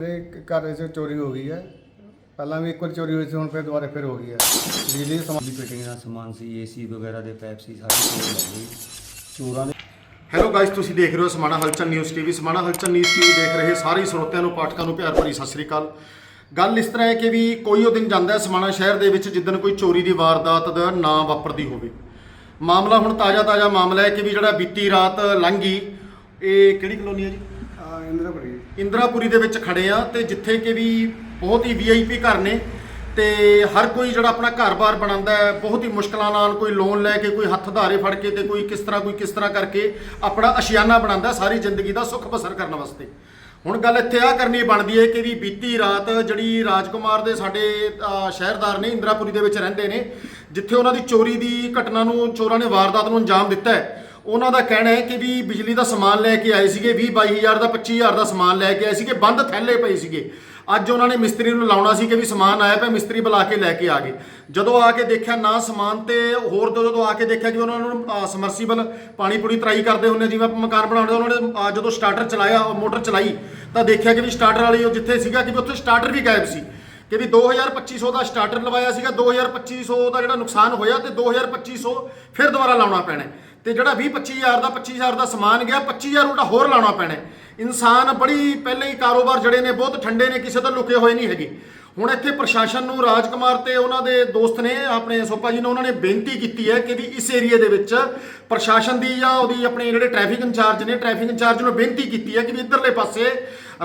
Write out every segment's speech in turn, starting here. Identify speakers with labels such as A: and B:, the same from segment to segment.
A: ਮੇਰੇ ਘਰ ਵਿੱਚ ਚੋਰੀ ਹੋ ਗਈ ਹੈ। ਪਹਿਲਾਂ ਵੀ ਇੱਕ ਵਾਰ ਚੋਰੀ ਹੋਈ ਸੀ ਹੁਣ ਫਿਰ ਦੁਬਾਰਾ ਫਿਰ ਹੋ ਗਈ ਹੈ। ਬਿਜਲੀ ਦਾ ਸਮਾਨ
B: ਦੀ ਫਿਟਿੰਗ ਦਾ ਸਮਾਨ ਸੀ ਏਸੀ ਵਗੈਰਾ ਦੇ ਪੈਪ ਸੀ ਸਾਰੇ ਚੋਰ ਲੱਗ ਗਏ ਚੋਰਾਂ ਨੇ
C: ਹੈਲੋ ਗਾਇਸ ਤੁਸੀਂ ਦੇਖ ਰਹੇ ਹੋ ਸਮਾਣਾ ਹਲਚਲ ਨਿਊਜ਼ ਟੀਵੀ ਸਮਾਣਾ ਹਲਚਲ ਨਿਊਜ਼ ਟੀਵੀ ਦੇਖ ਰਹੇ ਸਾਰੇ ਸਰੋਤਿਆਂ ਨੂੰ ਪਾਠਕਾਂ ਨੂੰ ਪਿਆਰ ਭਰੀ ਸਤਿ ਸ੍ਰੀ ਅਕਾਲ। ਗੱਲ ਇਸ ਤਰ੍ਹਾਂ ਹੈ ਕਿ ਵੀ ਕੋਈ ਉਹ ਦਿਨ ਜਾਂਦਾ ਹੈ ਸਮਾਣਾ ਸ਼ਹਿਰ ਦੇ ਵਿੱਚ ਜਿੱਦਣ ਕੋਈ ਚੋਰੀ ਦੀ ਵਾਰਦਾਤ ਦਾ ਨਾ ਵਾਪਰਦੀ ਹੋਵੇ। ਮਾਮਲਾ ਹੁਣ ਤਾਜ਼ਾ ਤਾਜ਼ਾ ਮਾਮਲਾ ਹੈ ਕਿ ਵੀ ਜਿਹੜਾ ਬੀਤੀ ਰਾਤ ਲੰਘੀ ਇਹ ਕਿਹੜੀ ਕਲੋਨੀ ਹੈ ਜੀ?
A: ਇੰਦਰਪੁਰੀ
C: ਇੰਦਰਾਪੁਰੀ ਦੇ ਵਿੱਚ ਖੜੇ ਆ ਤੇ ਜਿੱਥੇ ਕਿ ਵੀ ਬਹੁਤ ਹੀ ਵੀਆਈਪੀ ਘਰ ਨੇ ਤੇ ਹਰ ਕੋਈ ਜਿਹੜਾ ਆਪਣਾ ਘਰ-ਬਾਰ ਬਣਾਉਂਦਾ ਹੈ, ਬਹੁਤ ਹੀ ਮੁਸ਼ਕਲਾਂ ਨਾਲ ਕੋਈ ਲੋਨ ਲੈ ਕੇ, ਕੋਈ ਹੱਥ ਧਾਰੇ ਫੜ ਕੇ ਤੇ ਕੋਈ ਕਿਸ ਤਰ੍ਹਾਂ, ਕੋਈ ਕਿਸ ਤਰ੍ਹਾਂ ਕਰਕੇ ਆਪਣਾ ਅਸ਼ਿਆਨਾ ਬਣਾਉਂਦਾ ਸਾਰੀ ਜ਼ਿੰਦਗੀ ਦਾ ਸੁੱਖ ਬਸਰ ਕਰਨ ਵਾਸਤੇ। ਹੁਣ ਗੱਲ ਇੱਥੇ ਆ ਕਰਨੀ ਬਣਦੀ ਹੈ ਕਿ ਵੀ ਬੀਤੀ ਰਾਤ ਜਿਹੜੀ ਰਾਜਕੁਮਾਰ ਦੇ ਸਾਡੇ ਸ਼ਹਿਰਦਾਰ ਨੇ ਇੰਦਰਾਪੁਰੀ ਦੇ ਵਿੱਚ ਰਹਿੰਦੇ ਨੇ, ਜਿੱਥੇ ਉਹਨਾਂ ਦੀ ਚੋਰੀ ਦੀ ਘਟਨਾ ਨੂੰ, ਚੋਰਾਂ ਨੇ ਵਾਰਦਾਤ ਨੂੰ ਅੰਜਾਮ ਦਿੱਤਾ ਹੈ। ਉਹਨਾਂ ਦਾ ਕਹਿਣਾ ਹੈ ਕਿ ਵੀ ਬਿਜਲੀ ਦਾ ਸਮਾਨ ਲੈ ਕੇ ਆਏ ਸੀਗੇ 20 22000 ਦਾ 25000 ਦਾ ਸਮਾਨ ਲੈ ਕੇ ਆਏ ਸੀਗੇ, ਬੰਦ ਥੈਲੇ ਪਏ ਸੀਗੇ। ਅੱਜ ਉਹਨਾਂ ਨੇ ਮਿਸਤਰੀ ਨੂੰ ਲਾਉਣਾ ਸੀ ਕਿ ਵੀ ਸਮਾਨ ਆਇਆ ਪਿਆ, ਮਿਸਤਰੀ ਬੁਲਾ ਕੇ ਲੈ ਕੇ ਆ ਗਏ। ਜਦੋਂ ਆ ਕੇ ਦੇਖਿਆ ਨਾ ਸਮਾਨ ਤੇ, ਹੋਰ ਤੋਂ ਜਦੋਂ ਆ ਕੇ ਦੇਖਿਆ ਕਿ ਉਹਨਾਂ ਨੂੰ ਸਮਰਸੀਬਲ ਪਾਣੀ ਪੂਰੀ ਤਰਾਈ ਕਰਦੇ ਹੁੰਦੇ, ਜਿਵੇਂ ਆਪਾਂ ਮਕਾਨ ਬਣਾਉਂਦੇ, ਉਹਨਾਂ ਨੇ ਜਦੋਂ ਸਟਾਰਟਰ ਚਲਾਇਆ ਮੋਟਰ ਚਲਾਈ, ਤਾਂ ਦੇਖਿਆ ਕਿ ਵੀ ਸਟਾਰਟਰ ਵਾਲੀ ਉਹ ਜਿੱਥੇ ਸੀਗਾ ਕਿ ਵੀ ਉੱਥੇ ਸਟਾਰਟਰ ਵੀ ਗਾਇਬ ਸੀ। ਕਿ ਵੀ 2250 ਦਾ ਸਟਾਰਟਰ ਲਵਾਇਆ ਸੀਗਾ 2250 ਦਾ ਜਿਹੜਾ ਨੁਕਸਾਨ ਹੋਇਆ ਤੇ 2250 ਫਿਰ ਦੁਬਾਰਾ ਲਾਉਣਾ ਪੈਣਾ ਤੇ ਜਿਹੜਾ 20 25000 ਦਾ 25000 ਦਾ ਸਮਾਨ ਗਿਆ 25000 ਉਲਟਾ ਹੋਰ ਲਾਉਣਾ ਪੈਣਾ ਇਨਸਾਨ ਬੜੀ ਪਹਿਲੇ ਹੀ ਕਾਰੋਬਾਰ ਜਿਹੜੇ ਨੇ, ਬਹੁਤ ਠੰਡੇ ਨੇ, ਕਿਸੇ ਤੋਂ ਲੁਕੇ ਹੋਏ ਨਹੀਂ ਹੈਗੇ। ਹੁਣ ਇੱਥੇ ਪ੍ਰਸ਼ਾਸਨ ਨੂੰ, ਰਾਜਕੁਮਾਰ ਤੇ ਉਹਨਾਂ ਦੇ ਦੋਸਤ ਨੇ, ਆਪਣੇ ਸੋਪਾ ਜੀ ਨੇ ਉਹਨਾਂ ਨੇ ਬੇਨਤੀ ਕੀਤੀ ਹੈ ਕਿ ਵੀ ਇਸ ਏਰੀਆ ਦੇ ਵਿੱਚ ਪ੍ਰਸ਼ਾਸਨ ਦੀ ਜਾਂ ਉਹਦੀ ਆਪਣੇ ਜਿਹੜੇ ਟ੍ਰੈਫਿਕ ਇੰਚਾਰਜ ਨੇ ਟ੍ਰੈਫਿਕ ਇੰਚਾਰਜ ਨੂੰ ਬੇਨਤੀ ਕੀਤੀ ਹੈ ਕਿ ਵੀ ਇੱਧਰਲੇ ਪਾਸੇ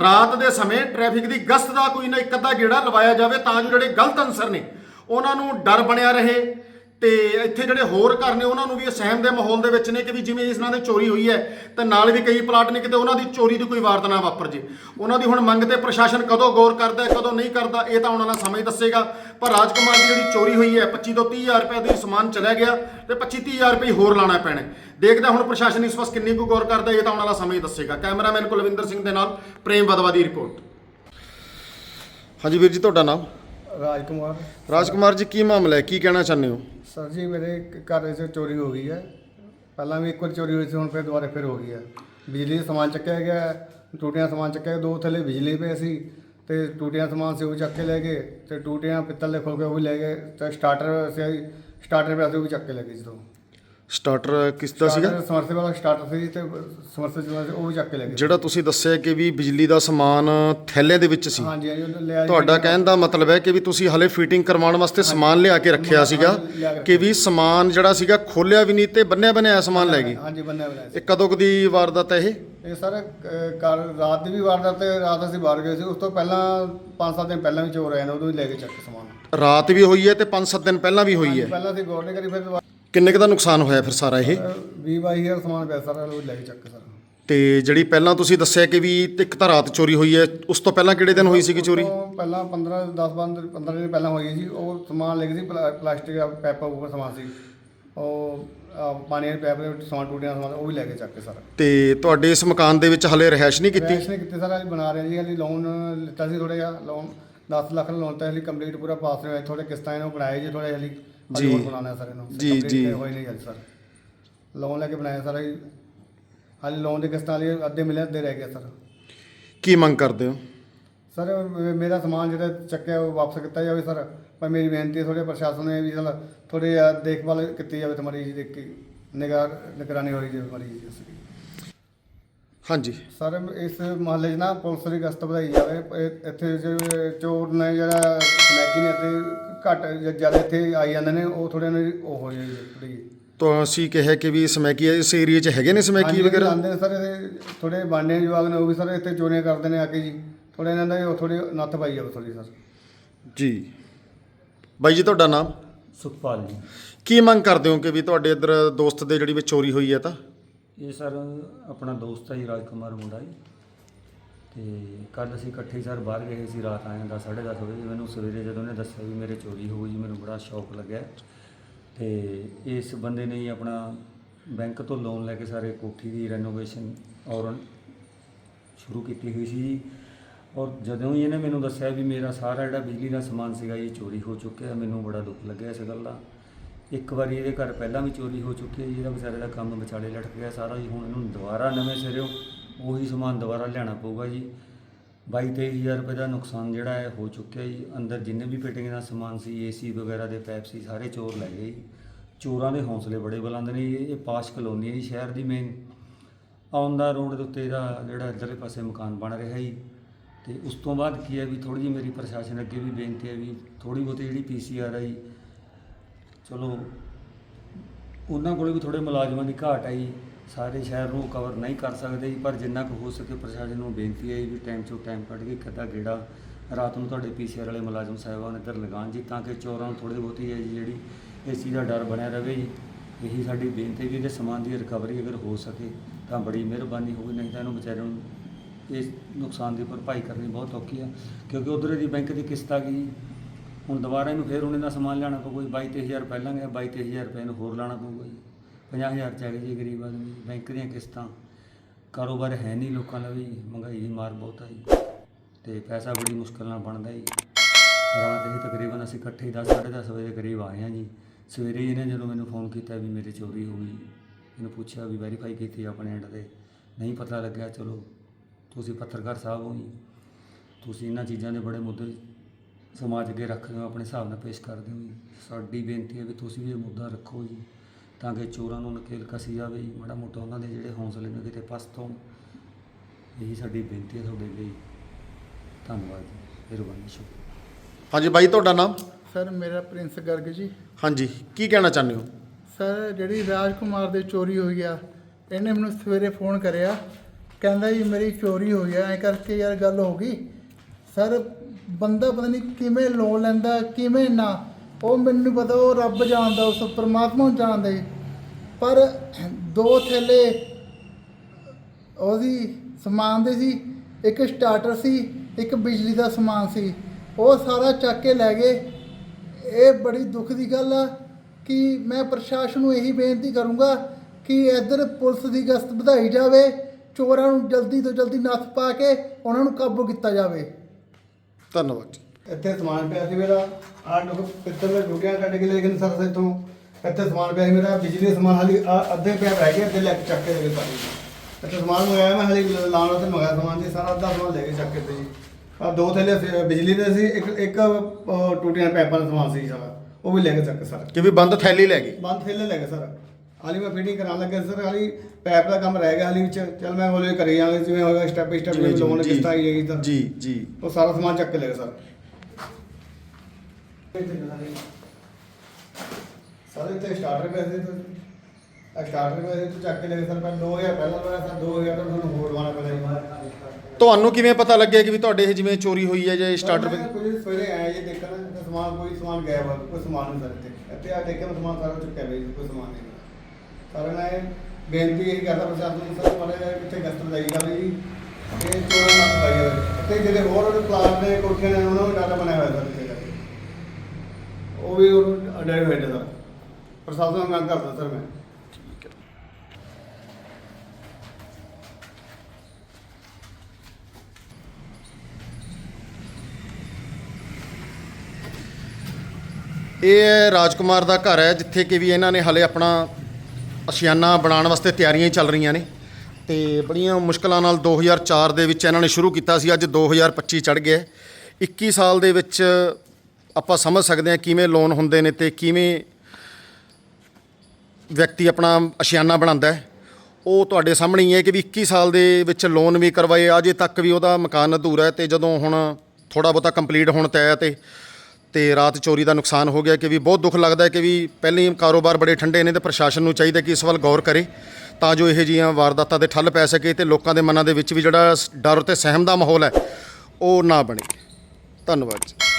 C: ਰਾਤ ਦੇ ਸਮੇਂ ਟ੍ਰੈਫਿਕ ਦੀ ਗਸ਼ਤ ਦਾ ਕੋਈ ਨਾ ਇੱਕ ਅੱਧਾ ਗੇੜਾ ਲਵਾਇਆ ਜਾਵੇ ਤਾਂ ਜੋ ਜਿਹੜੇ ਗਲਤ ਅਨਸਰ ਨੇ, ਉਹਨਾਂ ਨੂੰ ਡਰ ਬਣਿਆ ਰਹੇ। ਤੇ ਇੱਥੇ ਜਿਹੜੇ ਹੋਰ ਘਰ ਨੇ ਉਹਨਾਂ ਨੂੰ ਵੀ ਸਹਿਮ ਦੇ ਮਾਹੌਲ ਦੇ ਵਿੱਚ ਨੇ ਕਿ ਵੀ ਜਿਵੇਂ ਇਸ ਨਾਲ ਦੀ ਚੋਰੀ ਹੋਈ ਹੈ ਤਾਂ ਨਾਲ ਵੀ ਕਈ ਪਲਾਟ ਨੇ ਕਿਤੇ ਉਹਨਾਂ ਦੀ ਚੋਰੀ ਦੀ ਕੋਈ ਵਾਰਤਾ ਨਾ ਵਾਪਰ ਜੇ। ਉਹਨਾਂ ਦੀ ਹੁਣ ਮੰਗ ਤੇ ਪ੍ਰਸ਼ਾਸਨ ਕਦੋਂ ਗੌਰ ਕਰਦਾ ਹੈ ਕਦੋਂ ਨਹੀਂ ਕਰਦਾ ਇਹ ਤਾਂ ਉਹਨਾਂ ਦਾ ਸਮਾਂ ਹੀ ਦੱਸੇਗਾ। ਪਰ ਰਾਜਕੁਮਾਰ ਦੀ ਜਿਹੜੀ ਚੋਰੀ ਹੋਈ ਹੈ 25 ਤੋਂ 30000 ਰੁਪਏ ਦੀ ਸਮਾਨ ਚਲਾ ਗਿਆ ਤੇ 25 30000 ਰੁਪਏ ਹੋਰ ਲਾਣਾ ਪੈਣਾ। ਦੇਖਦਾ ਹੁਣ ਪ੍ਰਸ਼ਾਸਨ ਇਸ ਪਾਸ ਕਿੰਨੀ ਕੁ ਗੌਰ ਕਰਦਾ ਇਹ ਤਾਂ ਉਹਨਾਂ ਦਾ ਸਮਾਂ ਹੀ ਦੱਸੇਗਾ। ਕੈਮਰਾਮੈਨ ਕੁਲਵਿੰਦਰ ਸਿੰਘ ਦੇ ਨਾਲ ਪ੍ਰੇਮ ਬਦਵਾ ਦੀ ਰਿਪੋਰਟ। ਹਾਂਜੀ ਵੀਰ ਜੀ ਤੁਹਾਡਾ ਨਾਮ?
A: ਰਾਜਕੁਮਾਰ।
C: ਰਾਜਕੁਮਾਰ ਜੀ ਕੀ ਮਾਮਲਾ ਹੈ? ਕੀ ਕਹਿਣਾ ਚਾਹੁੰਦੇ ਹੋ?
A: ਸਰ ਜੀ ਮੇਰੇ ਘਰ ਵਿੱਚ ਚੋਰੀ ਹੋ ਗਈ ਹੈ। ਪਹਿਲਾਂ ਵੀ ਇੱਕ ਵਾਰ ਚੋਰੀ ਹੋਈ ਸੀ ਹੁਣ ਫਿਰ ਦੁਬਾਰਾ ਫਿਰ ਹੋ ਗਈ ਹੈ। ਬਿਜਲੀ ਦਾ ਸਮਾਨ ਚੱਕਿਆ ਗਿਆ ਹੈ, ਟੂਟੀਆਂ ਸਮਾਨ ਚੱਕਿਆ ਗਿਆ, ਦੋ ਥੱਲੇ ਬਿਜਲੀ ਪਏ ਸੀ ਤੇ ਟੂਟੀਆਂ ਸਮਾਨ ਸੀ ਉਹ ਵੀ ਚੱਕ ਕੇ ਲੈ ਗਏ ਤੇ ਟੂਟੀਆਂ ਪਿੱਤਲ ਦੇ ਖੋ ਕੇ ਉਹ ਵੀ ਲੈ ਗਏ ਤੇ ਸਟਾਰਟਰ ਸੀ ਸਟਾਰਟਰ ਪਿਆ ਸੀ ਉਹ ਵੀ ਚੱਕ ਕੇ ਲੈ ਗਏ ਜਦੋਂ।
C: ਸਟਾਰਟਰ ਕਿਸ ਦਾ ਸੀਗਾ?
A: ਸਮਰਸੇ ਵਾਲਾ ਸਟਾਰਟਰ ਸੀ ਤੇ ਸਮਰਸੇ ਵਾਲਾ ਉਹ ਵੀ ਚੱਕ ਕੇ ਲੈ ਗਏ।
C: ਜਿਹੜਾ ਤੁਸੀਂ ਦੱਸਿਆ ਕਿ ਵੀ ਬਿਜਲੀ ਦਾ ਸਮਾਨ ਥੈਲੇ ਦੇ ਵਿੱਚ ਸੀ।
A: ਹਾਂਜੀ ਹਾਂਜੀ ਉਹ ਲਿਆ
C: ਤੁਹਾਡਾ ਕਹਿਣ ਦਾ ਮਤਲਬ ਹੈ ਕਿ ਵੀ ਤੁਸੀਂ ਹਲੇ ਫਿਟਿੰਗ ਕਰਵਾਉਣ ਵਾਸਤੇ ਸਮਾਨ ਲਿਆ ਕੇ ਰੱਖਿਆ ਸੀਗਾ
A: ਕੇ
C: ਵੀ ਸਮਾਨ ਜਿਹੜਾ ਸੀਗਾ ਖੋਲਿਆ ਵੀ ਨਹੀਂ ਤੇ ਬੰਨਿਆ ਬਣਿਆ ਸਮਾਨ ਲੈ ਗਏ।
A: ਹਾਂਜੀ ਬੰਨਿਆ ਬਣਾਇਆ
C: ਇਹ ਕਦੋਂ ਕੁ ਦੀ ਵਾਰਦਾਤ ਹੈ ਇਹ?
A: ਇਹ ਸਰ ਕੱਲ ਰਾਤ ਦੀ ਵੀ ਵਾਰਦਾਤ ਤੇ ਰਾਤ ਅਸੀਂ ਬਾਹਰ ਗਏ ਸੀ। ਉਸ ਤੋਂ ਪਹਿਲਾਂ 5-7 ਦਿਨ ਪਹਿਲਾਂ ਵੀ ਚੋਰ ਆਏ ਨੇ ਉਦੋਂ ਵੀ ਲੈ ਕੇ ਚੱਕ ਸਮਾਨ।
C: ਰਾਤ ਵੀ ਹੋਈ ਹੈ ਤੇ 5-7 ਦਿਨ ਪਹਿਲਾਂ ਵੀ ਹੋਈ ਹੈ।
A: ਪਹਿਲਾਂ ਅਸੀਂ ਗੌਰ ਨਹੀਂ ਕਰੀ ਫਿਰ
C: ਕਿੰਨੇ ਕੁ ਦਾ ਨੁਕਸਾਨ ਹੋਇਆ ਫਿਰ ਸਾਰਾ ਇਹ?
A: 22000 ਸਮਾਨ ਪਿਆ ਸਰ ਲੋਕ ਲੈ ਕੇ ਚੱਕ ਸਰ।
C: ਤੇ ਜਿਹੜੀ ਪਹਿਲਾਂ ਤੁਸੀਂ ਦੱਸਿਆ ਕਿ ਵੀ ਇੱਕ ਤਾਂ ਰਾਤ ਚੋਰੀ ਹੋਈ ਹੈ ਉਸ ਤੋਂ ਪਹਿਲਾਂ ਕਿਹੜੇ ਦਿਨ ਹੋਈ ਸੀਗੀ ਚੋਰੀ?
A: ਉਹ ਪਹਿਲਾਂ 15 10 ਬੰਦ 15 ਦਿਨ ਪਹਿਲਾਂ ਹੋਈ ਹੈ ਜੀ। ਉਹ ਸਮਾਨ ਲੈ ਗਏ ਸੀ ਪਲਾ- ਪਲਾਸਟਿਕ ਦਾ ਪੈਪਾ ਪੂਪਾ ਸਮਾਨ ਸੀ। ਉਹ ਪਾਣੀ ਦੇ ਪੈਪ ਦੇ ਵਿੱਚ ਸਮਾਨ ਟੂਟੀਆਂ ਦਾ ਸਮਾਨ ਉਹ ਵੀ ਲੈ ਕੇ ਚੱਕ ਕੇ ਸਾਰਾ।
C: ਤੇ ਤੁਹਾਡੇ ਇਸ ਮਕਾਨ ਦੇ ਵਿੱਚ ਹਲੇ ਰਹਿائش ਨਹੀਂ ਕੀਤੀ?
A: ਰੈਸ਼ ਨੇ ਕਿਤੇ ਸਾਰਾ ਜੀ ਬਣਾ ਰਹੇ ਜੀ। ਹਾਲੇ ਲੋਨ ਲਿੱਤਾ ਸੀ ਥੋੜਾ ਜਿਹਾ ਲੋਨ 10 ਲੱਖ ਦਾ ਲੋਨ ਤਾਂ ਹਾਲੇ ਕੰਪਲੀਟ ਪੂਰਾ ਪਾਸ ਨਹੀਂ ਹੋਇਆ। ਥੋੜੇ ਕਿਸ਼ਤਾਂ ਇਹਨੂੰ ਬਣਾਏ ਜੀ ਥੋੜੇ ਹਾਲੇ
C: ਜੀ।
A: ਬਣਾਉਣਾ ਸਰ ਇਹਨੂੰ।
C: ਜੀ,
A: complete
C: ਜੀ।
A: ਹੋਏ ਨਹੀਂ ਹਾਲੇ ਸਰ ਲੋਨ ਲੈ ਕੇ ਬਣਾਇਆ ਸਾਰਾ ਹਾਲੀ ਲੋਨ ਦੇ ਕਿਸ਼ਤਾਂ ਲਈ ਅੱਧੇ ਮਿਲੇ ਅੱਧੇ ਰਹਿ ਗਏ ਸਰ
C: ਕੀ ਮੰਗ ਕਰਦੇ ਹੋ?
A: ਸਰ ਮੇ- ਮੇਰਾ ਸਮਾਨ ਜਿਹੜਾ ਚੱਕਿਆ ਉਹ ਵਾਪਸ ਕੀਤਾ ਜਾਵੇ ਸਰ ਪਰ ਮੇਰੀ ਬੇਨਤੀ ਹੈ ਥੋੜੇ ਪ੍ਰਸ਼ਾਸਨ ਨੇ ਵੀ ਚਲ ਥੋੜੇ ਦੇਖਭਾਲ ਕੀਤੀ ਜਾਵੇ ਤੁਹਾਡੀ ਜੀ ਦੇਖ। ਕੇ ਨਿਗਾਹ ਨਿਗਰਾਨੀ ਹੋਈ ਜੀ ਤੁਹਾਡੀ ਜੀ ਇਸ ਦੀ।
C: ਹਾਂਜੀ।
A: ਸਰ ਇਸ ਮਹੱਲੇ 'ਚ ਨਾ ਪੁਲਿਸ ਦੀ ਗਸ਼ਤ ਵਧਾਈ ਜਾਵੇ। ਇਹ- ਇੱਥੇ ਜਿਹੜੇ ਚੋਰ ਨੇ ਜਿਹੜਾ ਸਮੈਕੀ ਨੇ ਤੇ ਘੱਟ ਜ਼ਿਆਦਾ ਇੱਥੇ ਆਈ ਜਾਂਦੇ ਨੇ ਉਹ ਥੋੜੇ ਨੇ ਉਹ ਹੋ ਜਾਈ ਥੋੜੀ
C: ਤਾਂ ਅਸੀਂ ਕਿਹਾ ਕਿ ਵੀ ਸਮੈਕੀ ਇਸ ਏਰੀਆ 'ਚ ਹੈਗੇ ਨੇ ਸਮੈਕੀ ਵਗੈਰਾ?
A: ਆਉਂਦੇ ਨੇ ਸਰ ਇਹ ਥੋੜੇ ਬਾਂਡੇ ਜਵਾਗ ਨੇ ਉਹ ਵੀ ਸਰ ਇੱਥੇ ਚੋਰੀਆਂ ਕਰਦੇ ਨੇ ਆ ਕੇ ਜੀ। ਥੋੜੇ ਇਹਨਾਂ ਦਾ ਉਹ ਥੋੜੀ ਨੱਥ ਪਾਈ ਜਾਵੇ ਥੋੜੀ ਸਰ।
C: ਜੀ। ਬਾਈ ਜੀ ਤੁਹਾਡਾ ਨਾਮ?
B: ਸੁਖਪਾਲ ਜੀ।
C: ਕੀ ਮੰਗ ਕਰਦੇ ਹੋ ਕਿ ਵੀ ਤੁਹਾਡੇ ਇੱਧਰ ਦੋਸਤ ਦੇ ਜਿਹੜੀ ਵਿੱਚ ਚੋਰੀ ਹੋਈ ਹੈ ਤਾਂ?
B: ਇਹ ਸਰ ਆਪਣਾ ਦੋਸਤ ਹੈ ਜੀ ਰਾਜ ਕੁਮਾਰ ਮੁੰਡਾ ਜੀ। ਤੇ ਕੱਲ ਅਸੀਂ ਇਕੱਠੇ ਹੀ ਸਰ ਬਾਹਰ ਗਏ ਸੀ, ਰਾਤ ਆਏ ਦਸ ਸਾਢੇ ਦਸ ਵਜੇ। ਮੈਨੂੰ ਸਵੇਰੇ ਜਦੋਂ ਉਹਨੇ ਦੱਸਿਆ ਵੀ ਮੇਰੇ ਚੋਰੀ ਹੋ ਗਈ ਜੀ, ਮੈਨੂੰ ਬੜਾ ਸ਼ੌਕ ਲੱਗਿਆ। ਤੇ ਇਸ ਬੰਦੇ ਨੇ ਜੀ ਆਪਣਾ ਬੈਂਕ ਤੋਂ ਲੋਨ ਲੈ ਕੇ ਸਾਰੇ ਕੋਠੀ ਦੀ ਰੈਨੋਵੇਸ਼ਨ ਔਰ ਸ਼ੁਰੂ ਕੀਤੀ ਹੋਈ ਸੀ ਜੀ। ਔਰ ਜਦੋਂ ਹੀ ਇਹਨੇ ਮੈਨੂੰ ਦੱਸਿਆ ਵੀ ਮੇਰਾ ਸਾਰਾ ਜਿਹੜਾ ਬਿਜਲੀ ਦਾ ਸਮਾਨ ਸੀਗਾ ਇਹ ਚੋਰੀ ਹੋ ਚੁੱਕਿਆ, ਮੈਨੂੰ ਬੜਾ ਦੁੱਖ ਲੱਗਿਆ ਇਸ ਗੱਲ ਦਾ। ਇੱਕ ਵਾਰੀ ਇਹਦੇ ਘਰ ਪਹਿਲਾਂ ਵੀ ਚੋਰੀ ਹੋ ਚੁੱਕੀ ਹੈ ਜੀ, ਇਹਦਾ ਵਿਚਾਰੇ ਦਾ ਕੰਮ ਵਿਚਾਲੇ ਲਟਕ ਗਿਆ ਸਾਰਾ ਜੀ, ਹੁਣ ਇਹਨੂੰ ਦੁਬਾਰਾ ਨਵੇਂ ਸਿਰਿਓਂ, ਉਹੀ ਸਮਾਨ ਦੁਬਾਰਾ ਲਿਆਉਣਾ ਪਊਗਾ ਜੀ। 22 ਹਜ਼ਾਰ ਰੁਪਏ ਦਾ ਨੁਕਸਾਨ ਜਿਹੜਾ ਹੈ, ਹੋ ਚੁੱਕਿਆ ਜੀ। ਅੰਦਰ ਜਿੰਨੇ ਵੀ ਫਿਟਿੰਗ ਦਾ ਸਮਾਨ ਸੀ ਏਸੀ ਵਗੈਰਾ ਦੇ ਪੈਪ ਸੀ, ਸਾਰੇ ਚੋਰ ਲੈ ਗਏ ਜੀ। ਚੋਰਾਂ ਦੇ ਹੌਸਲੇ ਬੜੇ ਬੁਲੰਦ ਨੇ ਜੀ। ਇਹ ਪਾਸ਼ ਕਲੋਨੀ ਹੈ ਜੀ, ਸ਼ਹਿਰ ਦੀ ਮੇਨ ਆਉਂਦਾ ਰੋਡ ਦੇ ਉੱਤੇ ਇਹਦਾ ਜਿਹੜਾ ਇੱਧਰਲੇ ਪਾਸੇ ਮਕਾਨ ਬਣ ਰਿਹਾ ਜੀ। ਤੇ ਉਸ ਤੋਂ ਬਾਅਦ ਕੀ ਹੈ ਵੀ ਥੋੜੀ ਜਿਹੀ ਮੇਰੀ ਪ੍ਰਸ਼ਾਸਨ ਅੱਗੇ ਵੀ ਬੇਨਤੀ ਹੈ ਵੀ ਥੋੜੀ ਬਹੁਤੀ ਜਿਹੜੀ ਪੀਸੀਆਰ ਹੈ ਜੀ ਚਲੋ, ਉਹਨਾਂ ਕੋਲ ਵੀ ਥੋੜੇ ਮੁਲਾਜ਼ਮਾਂ ਦੀ ਘਾਟ ਆਈ। ਸਾਰੇ ਸ਼ਹਿਰ ਨੂੰ ਕਵਰ ਨਹੀਂ ਕਰ ਸਕਦੇ ਜੀ, ਪਰ ਜਿੰਨਾ ਕੁ ਹੋ ਸਕੇ ਪ੍ਰਸ਼ਾਸਨ ਨੂੰ ਬੇਨਤੀ ਹੈ ਵੀ ਟਾਈਮ ਚੋਂ ਟਾਈਮ ਕੱਢ ਕੇ ਇੱਕ ਅੱਧਾ ਗੇੜਾ ਰਾਤ ਨੂੰ ਤੁਹਾਡੇ ਪੀਸੀਆਰ ਵਾਲੇ ਮੁਲਾਜ਼ਮ ਸਾਹਿਬਾਨ ਇੱਧਰ ਲਗਾਉਣ ਜੀ, ਤਾਂ ਕਿ ਚੋਰਾਂ ਨੂੰ ਥੋੜੀ ਬਹੁਤੀ ਹੈ ਜੀ ਜਿਹੜੀ ਇਸ ਚੀਜ਼ ਦਾ ਡਰ ਬਣਿਆ ਰਹੇ ਜੀ। ਇਹੀ ਸਾਡੀ ਬੇਨਤੀ ਵੀ ਇਹਦੇ ਸਮਾਨ ਦੀ ਰਿਕਵਰੀ ਅਗਰ ਹੋ ਸਕੇ ਤਾਂ ਬੜੀ ਮਿਹਰਬਾਨੀ ਹੋਵੇ ਨਹੀਂ ਤਾਂ ਇਹਨੂੰ ਵਿਚਾਰਿਆਂ ਨੂੰ ਇਸ ਨੁਕਸਾਨ ਦੀ ਭਰਪਾਈ ਕਰਨੀ ਬਹੁਤ ਔਖੀ ਆ ਕਿਉਂਕਿ ਉਧਰ ਦੀ ਬੈਂਕ ਦੀ ਕਿਸ਼ਤ ਆ ਗਈ ਹੁਣ ਦੁਬਾਰਾ ਇਹਨੂੰ ਫੇਰ ਉਹਨੇ ਦਾ ਸਮਾਨ ਲਿਆਉਣਾ ਪਊਗਾ ਜੀ 22 ਹਜ਼ਾਰ ਪਹਿਲਾਂ ਗਿਆ 22 ਹਜ਼ਾਰ ਰੁਪਏ ਨੂੰ ਹੋਰ ਲਾਉਣਾ ਪਊਗਾ ਜੀ। 50000 ਚ ਆ ਜੀ ਗਰੀਬ ਆਦਮੀ, ਬੈਂਕ ਦੀਆਂ ਕਿਸ਼ਤਾਂ। ਕਾਰੋਬਾਰ ਹੈ ਨਹੀਂ ਲੋਕਾਂ ਦਾ ਵੀ, ਮਹਿੰਗਾਈ ਦੀ ਮਾਰ ਬਹੁਤ ਆ ਜੀ। ਤੇ ਪੈਸਾ ਬੜੀ ਮੁਸ਼ਕਲ ਨਾਲ ਬਣਦਾ ਜੀ। ਰਾਤ ਹੀ ਤਕਰੀਬਨ ਅਸੀਂ ਇਕੱਠੇ 10 10:30 ਵਜੇ ਦੇ ਕਰੀਬ ਆਏ ਹਾਂ ਜੀ। ਸਵੇਰੇ ਹੀ ਇਹਨੇ ਜਦੋਂ ਮੈਨੂੰ ਫੋਨ ਕੀਤਾ ਵੀ ਮੇਰੀ ਚੋਰੀ ਹੋ ਗਈ, ਇਹਨੂੰ ਪੁੱਛਿਆ ਵੀ ਵੈਰੀਫਾਈ ਕੀਤੀ ਆਪਣੇ ਐਂਡ ਤੇ। ਨਹੀਂ ਪਤਾ ਲੱਗਿਆ, ਚਲੋ, ਤੁਸੀਂ ਪੱਤਰਕਾਰ ਸਾਹਿਬ ਹੋ ਜੀ। ਤੁਸੀਂ ਇਹਨਾਂ ਚੀਜ਼ਾਂ ਦੇ ਬੜੇ ਮੁੱਦੇ ਸਮਾਜ ਅੱਗੇ ਰੱਖਦੇ ਹੋ ਆਪਣੇ ਹਿਸਾਬ ਨਾਲ ਪੇਸ਼ ਕਰਦੇ ਹੋ ਜੀ। ਸਾਡੀ ਬੇਨਤੀ ਹੈ ਵੀ ਤੁਸੀਂ ਵੀ ਇਹ ਮੁੱਦਾ ਰੱਖੋ ਜੀ ਤਾਂ ਕਿ ਚੋਰਾਂ ਨੂੰ ਨਕੇਲ ਕਸੀ ਜਾਵੇ ਜੀ। ਮਾੜਾ ਮੋਟਾ ਉਹਨਾਂ ਦੇ ਜਿਹੜੇ ਹੌਸਲੇ ਨੇ ਕਿਤੇ ਪਸਤ ਹੋਣ ਇਹੀ ਸਾਡੀ ਬੇਨਤੀ ਹੈ ਤੁਹਾਡੇ ਲਈ। ਧੰਨਵਾਦ ਜੀ। ਮਿਹਰਬਾਨੀ ਸ਼ੁਕਰੀਆ।
C: ਹਾਂਜੀ ਬਾਈ ਤੁਹਾਡਾ ਨਾਮ?
D: ਸਰ ਮੇਰਾ ਪ੍ਰਿੰਸ ਗਰਗ ਜੀ।
C: ਹਾਂਜੀ ਕੀ ਕਹਿਣਾ ਚਾਹੁੰਦੇ ਹੋ?
D: ਸਰ ਜਿਹੜੀ ਰਾਜਕੁਮਾਰ ਦੇ ਚੋਰੀ ਹੋਈ ਆ ਇਹਨੇ ਮੈਨੂੰ ਸਵੇਰੇ ਫੋਨ ਕਰਿਆ। ਕਹਿੰਦਾ ਜੀ ਮੇਰੀ ਚੋਰੀ ਹੋਈ ਆ। ਐ ਕਰਕੇ ਯਾਰ ਗੱਲ ਹੋ ਗਈ। ਸਰ ਬੰਦਾ ਪਤਾ ਨਹੀਂ ਕਿਵੇਂ ਲੋਨ ਲੈਂਦਾ, ਕਿਵੇਂ ਨਾ। ਉਹ ਮੈਨੂੰ ਪਤਾ ਉਹ ਰੱਬ ਜਾਣਦਾ, ਉਸ ਪਰਮਾਤਮਾ ਨੂੰ ਜਾਣਦਾ ਜੀ ਪਰ ਦੋ ਥੈਲੇ ਉਹਦੀ ਸਮਾਨ ਦੇ ਸੀ, ਇੱਕ ਸਟਾਰਟਰ ਸੀ, ਇੱਕ ਬਿਜਲੀ ਦਾ ਸਮਾਨ ਸੀ। ਉਹ ਸਾਰਾ ਚੱਕ ਕੇ ਲੈ ਗਏ। ਇਹ ਬੜੀ ਦੁੱਖ ਦੀ ਗੱਲ ਆ ਕਿ ਮੈਂ ਪ੍ਰਸ਼ਾਸਨ ਨੂੰ ਇਹੀ ਬੇਨਤੀ ਕਰੂੰਗਾ ਕਿ ਇੱਧਰ ਪੁਲਿਸ ਦੀ ਗਸ਼ਤ ਵਧਾਈ ਜਾਵੇ, ਚੋਰਾਂ ਨੂੰ ਜਲਦੀ ਤੋਂ ਜਲਦੀ ਨੱਥ ਪਾ ਕੇ ਉਹਨਾਂ ਨੂੰ ਕਾਬੂ ਕੀਤਾ ਜਾਵੇ।
C: ਧੰਨਵਾਦ ਜੀ।
A: ਇੱਥੇ ਸਮਾਨ ਪਿਆ ਸੀ ਮੇਰਾ। ਆਹ ਲੋਕ ਪਿੱਤਲ ਦੇ ਟੁੱਟਿਆ ਕੱਢ ਕੇ ਲੈ ਗਏ ਸਰ ਸੇ ਤੋਂ ਇੱਥੇ ਸਮਾਨ ਪਿਆ ਸੀ ਮੇਰਾ। ਬਿਜਲੀ ਦਾ ਸਮਾਨ ਹਾਲੀ ਆਹ ਅੱਧੇ ਪਿਆ ਰਹਿ ਗਿਆ ਅੱਧੇ ਲੈ ਕੇ ਚੱਕ ਕੇ ਲੈ ਗਏ ਇੱਥੇ ਸਮਾਨ ਮੰਗਾਇਆ ਮੈਂ ਹਾਲੀ ਲਾਉਣ ਵਾਸਤੇ ਮੰਗਾਇਆ ਸਮਾਨ ਸੀ ਸਾਰਾ ਅੱਧਾ ਸਮਾਨ ਲੈ ਕੇ ਚੱਕ ਕੇ ਤੇ ਜੀ। ਆ ਦੋ ਥੈਲੇ ਬਿਜਲੀ ਦੇ ਸੀ ਇੱਕ ਇੱਕ ਟੂਟੀਆਂ ਪੈਪਾਂ ਦਾ ਸਮਾਨ ਸੀ ਸਾਰਾ। ਉਹ ਵੀ ਲੈ ਕੇ ਚੱਕ ਸਰ।
C: ਕਿ ਵੀ ਬੰਦ ਥੈਲੀ ਲੈ ਗਏ।
A: ਬੰਦ ਥੈਲੇ ਲੈ ਗਏ ਸਰ। ਹਾਲੀ ਮੈਂ ਫਿਟਿੰਗ ਕਰਾਉਣ ਲੱਗਾ ਸੀ ਸਰ ਹਾਲੀ ਪੈਪ ਦਾ ਕੰਮ ਰਹਿ ਗਿਆ ਹਾਲੀ ਵਿੱਚ। ਚੱਲ ਮੈਂ ਹੌਲੀ ਹੌਲੀ ਕਰੀ ਜਾਵਾਂਗਾ ਜਿਵੇਂ ਹੋਏਗਾ ਸਟੈਪ ਬਾਈ ਸਟੈਪ ਲੋਨ ਕਿਸ਼ਤ ਆਈ ਜਾਏਗੀ ਤਾਂ।
C: ਜੀ ਜੀ।
A: ਉਹ ਸਾਰਾ ਸਮਾਨ ਚੱਕ ਕੇ ਲੈ ਸਰ ਸਾਰੇ ਤੇ ਸਟਾਰਟਰ ਪੈਸੇ ਤੋਂ ਸਟਾਰਟਰ ਪੈਸੇ ਤੋਂ ਚੱਕ ਕੇ ਲੈ ਸਰ ਪਰ 2000 ਪਹਿਲਾਂ ਲਵਾਇਆ ਸਰ 2000 ਤਾਂ ਤੁਹਾਨੂੰ ਹੋਰ ਲਵਾਉਣਾ ਪੈਣਾ
C: ਤੁਹਾਨੂੰ ਕਿਵੇਂ ਪਤਾ ਲੱਗਿਆ ਕਿ ਵੀ ਤੁਹਾਡੇ ਇਹ ਜਿਵੇਂ ਚੋਰੀ ਹੋਈ ਹੈ ਜਾਂ ਸਟਾਰਟਰ
A: ਮੈਂ ਕੁਝ ਸਵੇਰੇ ਆਇਆ ਜੀ ਦੇਖਣ ਸਮਾਨ ਕੋਈ ਸਮਾਨ ਗਿਆ ਵਾ ਕੋਈ ਸਮਾਨ ਨਹੀਂ ਸਰ ਇੱਥੇ। ਇੱਥੇ ਆ ਦੇਖਿਆ ਮੈਂ ਸਮਾਨ ਸਾਰਾ ਚੁੱਕਿਆ ਬਈ ਕੋਈ ਸਮਾਨ ਨਹੀਂ। ਸਰ ਮੈਂ ਬੇਨਤੀ ਇਹ ਕਰਦਾ ਪ੍ਰਸ਼ਾਸਨ ਨੂੰ, ਸਰ ਮਾਰੇ ਕਿੱਥੇ ਗਸਤ ਜਾਈ ਜਾਵੇ ਜੀ। ਇਹ ਚੋਰਾਂ ਨਾਲ ਪਾਈ ਜਾਵੇ। ਤੇ ਜਿਹੜੇ ਹੋਰ ਉਹਦੇ ਪਲਾਟ ਦੇ ਕੋਠੀਆਂ ਨੇ, ਉਹਨਾਂ ਨੂੰ ਡਾਟਾ ਬਣਾਇਆ ਹੋਇਆ ਸਰ ਇੱਥੇ ਜਾ ਕੇ। ਉਹ ਵੀ ਉਹ ਡਰੇ ਹੋਏ ਸਰ ਪ੍ਰਸ਼ਾਸਨ ਨੂੰ ਮੰਗ ਕਰਦਾ ਸਰ ਮੈਂ।
C: ਇਹ ਰਾਜਕੁਮਾਰ ਦਾ ਘਰ ਹੈ, ਜਿੱਥੇ ਕਿ ਵੀ ਇਹਨਾਂ ਨੇ ਹਲੇ ਆਪਣਾ ਅਸ਼ਿਆਨਾ ਬਣਾਉਣ ਵਾਸਤੇ ਤਿਆਰੀਆਂ ਹੀ ਚੱਲ ਰਹੀਆਂ ਨੇ ਤੇ ਬੜੀਆਂ ਮੁਸ਼ਕਲਾਂ ਨਾਲ 2004 ਦੇ ਵਿੱਚ ਇਹਨਾਂ ਨੇ ਸ਼ੁਰੂ ਕੀਤਾ ਸੀ, ਅੱਜ 2025 ਚੜ ਗਿਆ ਹੈ। 21 ਸਾਲ ਦੇ ਵਿੱਚ ਆਪਾਂ ਸਮਝ ਸਕਦੇ ਹਾਂ ਕਿਵੇਂ ਲੋਨ ਹੁੰਦੇ ਨੇ ਤੇ ਕਿਵੇਂ ਵਿਅਕਤੀ ਆਪਣਾ ਅਸ਼ਿਆਨਾ ਬਣਾਉਂਦਾ ਹੈ ਉਹ ਤੁਹਾਡੇ ਸਾਹਮਣੇ ਹੀ ਹੈ ਕਿ ਵੀ 21 ਸਾਲ ਦੇ ਵਿੱਚ ਲੋਨ ਵੀ ਕਰਵਾਏ, ਅਜੇ ਤੱਕ ਵੀ ਉਹਦਾ ਮਕਾਨ ਅਧੂਰਾ ਹੈ ਤੇ ਜਦੋਂ ਹੁਣ ਥੋੜਾ ਬਹੁਤਾ ਕੰਪਲੀਟ ਹੋਣ ਤੇ ਆਇਆ ਤੇ ਤੇ ਰਾਤ ਚੋਰੀ ਦਾ ਨੁਕਸਾਨ ਹੋ ਗਿਆ ਕਿ ਵੀ ਬਹੁਤ ਦੁੱਖ ਲੱਗਦਾ ਹੈ ਕਿ ਵੀ ਪਹਿਲਾਂ ਹੀ ਕਾਰੋਬਾਰ ਬੜੇ ਠੰਡੇ ਨੇ ਤੇ ਪ੍ਰਸ਼ਾਸਨ ਨੂੰ ਚਾਹੀਦਾ ਕਿ ਇਸ ਵੱਲ ਗੌਰ ਕਰੇ ਤਾਂ ਜੋ ਇਹੋ ਜਿਹੀਆਂ ਵਾਰਦਾਤਾਂ ਦੇ ਠੱਲ ਪੈ ਸਕੇ ਤੇ ਲੋਕਾਂ ਦੇ ਮਨਾਂ ਦੇ ਵਿੱਚ ਵੀ ਜਿਹੜਾ ਡਰ ਤੇ ਸਹਿਮ ਦਾ ਮਾਹੌਲ ਹੈ, ਉਹ ਨਾ ਬਣੇ। ਧੰਨਵਾਦ ਜੀ।